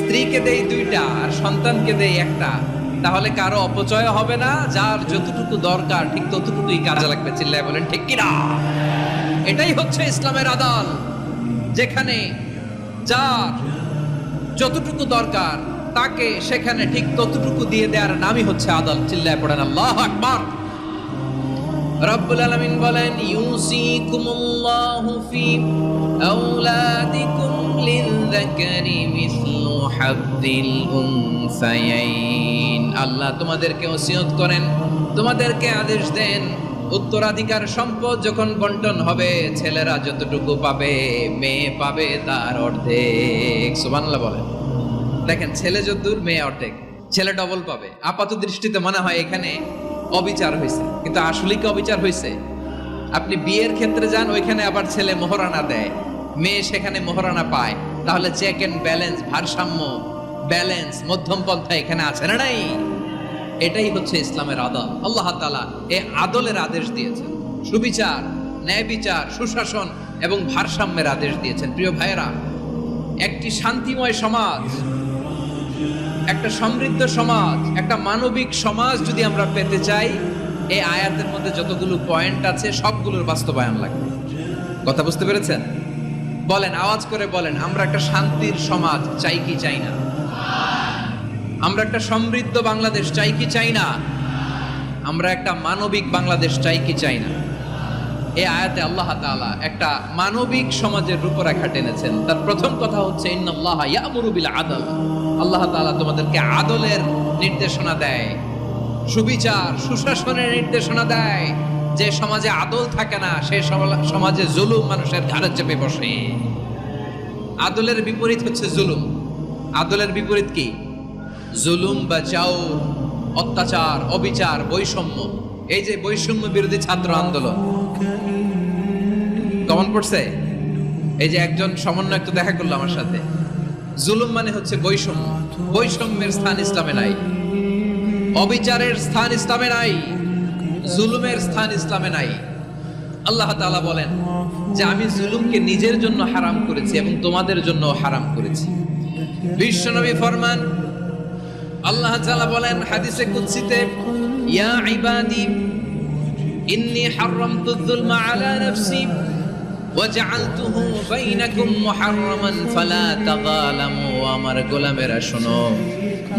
স্ত্রীকে দেই দুইটা আর সন্তানকে দেই একটা, তাহলে কারও অপচয় হবে না, যার যতটুকু দরকার ঠিক ততটুকুই কাজে লাগবে, চিল্লায় বলেন, ঠিক কিনা? এটাই হচ্ছে ইসলামের আদাল, যেখানে যার যতটুকু দরকার তাকে সেখানে ঠিক ততটুকু দিয়ে দেওয়ার নামই হচ্ছে আদাল, চিল্লায় পড়েন, আল্লাহ আকবার। রব্বুল আলামিন বলেন, ইউসিকুমুল্লাহু ফি আওলাদিকুম লিলযাকারি মিসলু হাদ্দিল উনসায়াইন আল্লাহ তোমাদেরকে ওসিয়ত করেন, তোমাদেরকে আদেশ দেন, উত্তরাধিকার সম্পদ যখন বন্টন হবে, ছেলেরা যতটুকু পাবে, মেয়ে পাবে তার অর্ধেক। সুবানলা বলেন। দেখেন, ছেলে যদ্দূর, মেয়ে অর্ধেক। ছেলে ডবল পাবে। আপাত দৃষ্টিতে মনে হয় এখানে অবিচার হয়েছে কিন্তু আসলে কি অবিচার হয়েছে আপনি বিয়ের ক্ষেত্রে যান, ওইখানে আবার ছেলে মোহরানা দেয়। মেয়ে সেখানে মোহরানা পায়। তাহলে চেক এন্ড ব্যালেন্স ভারসাম্য ব্যালেন্স মধ্যম পন্থা এখানে আছে না নাই? এটাই হচ্ছে ইসলামের আদল। আল্লাহ তাআলা এ আদলের আদেশ দিয়েছেন। সুবিচার ন্যায় বিচার সুশাসন এবং ভারসাম্যের আদেশ দিয়েছেন। প্রিয় ভাইয়েরা, একটি শান্তিময় সমাজ, একটা সমৃদ্ধ সমাজ, একটা মানবিক সমাজ যদি আমরা পেতে চাই এই আয়াতের মধ্যে যতগুলো পয়েন্ট আছে, সবগুলোর বাস্তবায়ন লাগবে। কথা বুঝতে পেরেছেন? বলেন, আওয়াজ করে বলেন, আমরা একটা শান্তির সমাজ, চাই কি চাই না? আমরা একটা সমৃদ্ধ বাংলাদেশ, চাই কি চাই না? আমরা একটা মানবিক বাংলাদেশ, চাই কি চাই না? এ আয়াতে আল্লাহ তাআলা একটা মানবিক সমাজের রূপরেখা টেনেছেন। তার প্রথম কথা হচ্ছে আদল। আল্লাহ তাআলা তোমাদেরকে আদলের নির্দেশনা দেয়, সুবিচার, সুশাসনের নির্দেশনা দেয়। যে সমাজে আদল থাকে না, সে সমাজে জুলুম মানুষের ঘাড়ে চেপে বসে। আদলের বিপরীত হচ্ছে জুলুম। আদলের বিপরীত কি? জুলুম বা চাউর অত্যাচার, অবিচার, বৈষম্য। এই যে বৈষম্য বিরোধী ছাত্র আন্দোলন। কমন পড়ছে? এই যে একজন সমন্বয়ক তো দেখা করল আমার সাথে। জুলুম মানে হচ্ছে বৈষম্য। বৈষম্যের স্থান ইসলামে নাই। অবিচারের স্থান ইসলামে নাই। জুলুমের স্থান ইসলামে নাই আল্লাহ তাআলা বলেন যে আমি জুলুমকে নিজের জন্য হারাম করেছি এবং তোমাদের জন্য হারাম করেছি বিশ্বনবী ফরমান আল্লাহ তাআলা বলেন হাদিসে কুদসিতে ইয়া ইবাদি ইন্নী হারামতু যুলমা আলা নাফসি وجعلته بينكم محرما فلا تظالموا আমার গোলামেরা শোনো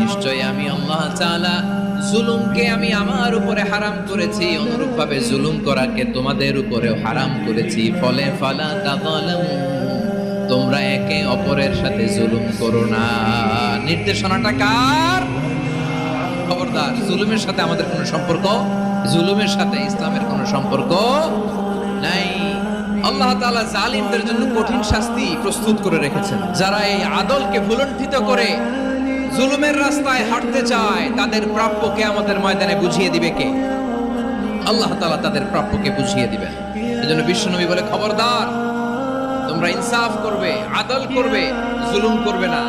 নিশ্চয় আমি আল্লাহ তাআলা জুলুমকে আমি আমার উপরে হারাম করেছি, অনুরূপভাবে জুলুম করাকে তোমাদের উপরেও হারাম করেছি। ফলে ফালা তাযালামু, তোমরা একে অপরের সাথে জুলুম করো না। নির্দেশনাটা কার? খবরদার, জুলুমের সাথে আমাদের কোনো সম্পর্ক? জুলুমের সাথে ইসলামের কোনো সম্পর্ক নাই। আল্লাহ তাআলা জালিমদের জন্য কঠিন শাস্তি প্রস্তুত করে রেখেছেন। যারা এই আদলকে ভুলণ্ঠিত করে জুলুমের রাস্তায় হাঁটতে চায়, তাদের প্রাপ্যকে আমাদের ময়দানে বুঝিয়ে দিবে কে? আল্লাহ তালা তাদের প্রাপ্যকে বুঝিয়ে দিবেন। এজন্য বিশ্বনবী বলে, খবরদার, তোমরা ইনসাফ করবে, আদল করবে, জুলুম করবে না।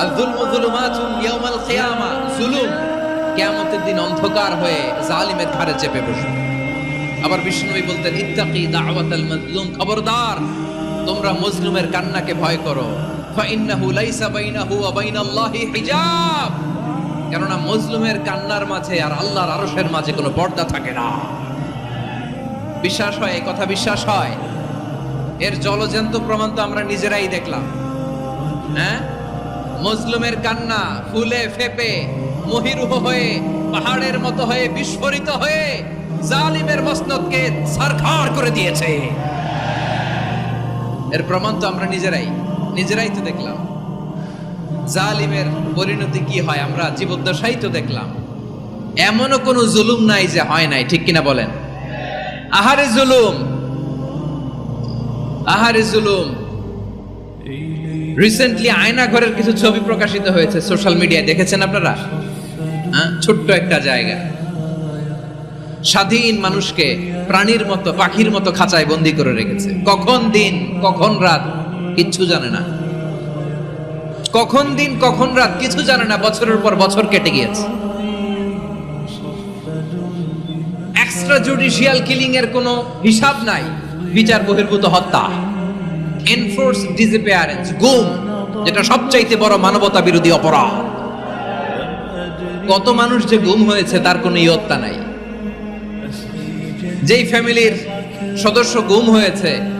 আর জুলমু জুলুমাতুন ইয়াউমাল কিয়ামা, জুলুম কিয়ামতের দিন অন্ধকার হয়ে জালিমের ঘাড়ে চেপে বসবে। আবার বিষ্ণুনবী বলতেন, ইত্তাকি দাওয়াতাল মাজলুম। খবরদার, তোমরা মজলুমের কান্নাকে ভয় করো। ফাইন্নাহু লাইসা বাইনাহু ওয়া বাইনাল্লাহি হিজাব। কেননা মজলুমের কান্নার মাঝে আর আল্লাহর আরশের মাঝে কোনো পর্দা থাকে না। বিশ্বাস হয়, এই কথা বিশ্বাস হয়। এর জলজন্ত প্রমাণ তো আমরা নিজেরাই দেখলাম। হ্যাঁ? মজলুমের কান্না ফুলে ফেপে, মহিরুহ হয়ে, পাহাড়ের মতো হয়ে, বিস্ফোরিত হয়ে, জালিমের মসনদকে সারখার করে দিয়েছে। এর প্রমাণ তো আমরা নিজেরাই। নিজেরাই তো দেখলাম। জালিমের পরিণতি কি হয়? আমরা জীবদ্দশাই তো দেখলাম। এমনও কোনো জুলুম নাই যে হয় নাই, ঠিক কিনা বলেন? আহারে জুলুম! আহারে জুলুম! রিসেন্টলি আয়না ঘরের কিছু ছবি প্রকাশিত হয়েছে সোশ্যাল মিডিয়ায় দেখেছেন আপনারা? হ্যাঁ? ছোট্ট একটা জায়গা। স্বাধীন মানুষকে প্রাণীর মতো, পাখির মতো খাঁচায় বন্দি করে রেখেছে। কখন দিন, কখন রাত? কিচ্ছু জানে না। কখন দিন, কখন রাত কিছু জানে না, বছরের পর বছর কেটে গিয়েছে। এক্সট্রা জুডিশিয়াল কিলিং এর কোনো হিসাব নাই। বিচার বহির্ভূত হত্যা। এনফোর্স ডিসঅ্যাপিয়ারেন্স গুম, যেটা সবচাইতে বড় মানবতা বিরোধী অপরাধ। কত মানুষ যে গুম হয়েছে, তার কোনো ইয়ত্তা নাই। যেই ফ্যামিলির সদস্য গুম হয়েছে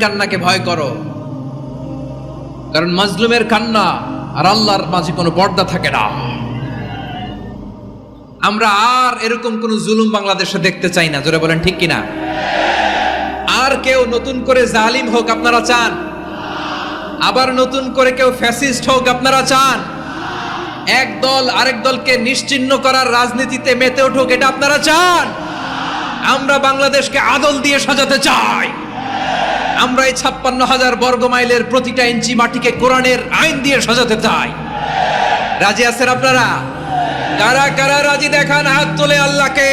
কান্নাকে ভয় করো। কারণ কান্না আর আল্লাহর মাঝে কোনো পর্দা থাকে না। আমরা আর এরকম কোন জুলুম বাংলাদেশে দেখতে চাই না। জোরে বলেন, ঠিক কিনা? আর কেউ নতুন করে জালিম হোক আপনারা চান। আবার নতুন করে কেউ ফ্যাসিস্ট হোক আপনারা চান। এক দল আরেক দলকে নিশ্চিহ্ন করার রাজনীতিতে মেতে উঠুক, এটা আপনারা চান? আমরা বাংলাদেশকে আদল দিয়ে সাজাতে চাই। আমরা এই ছাপ্পান্ন হাজার বর্গ মাইলের প্রতিটা ইঞ্চি মাটিকে কোরআনের আইন দিয়ে সাজাতে চাই। রাজি আছেন আপনারা? কারা কারা রাজি? দেখান হাত তোলে আল্লাহকে।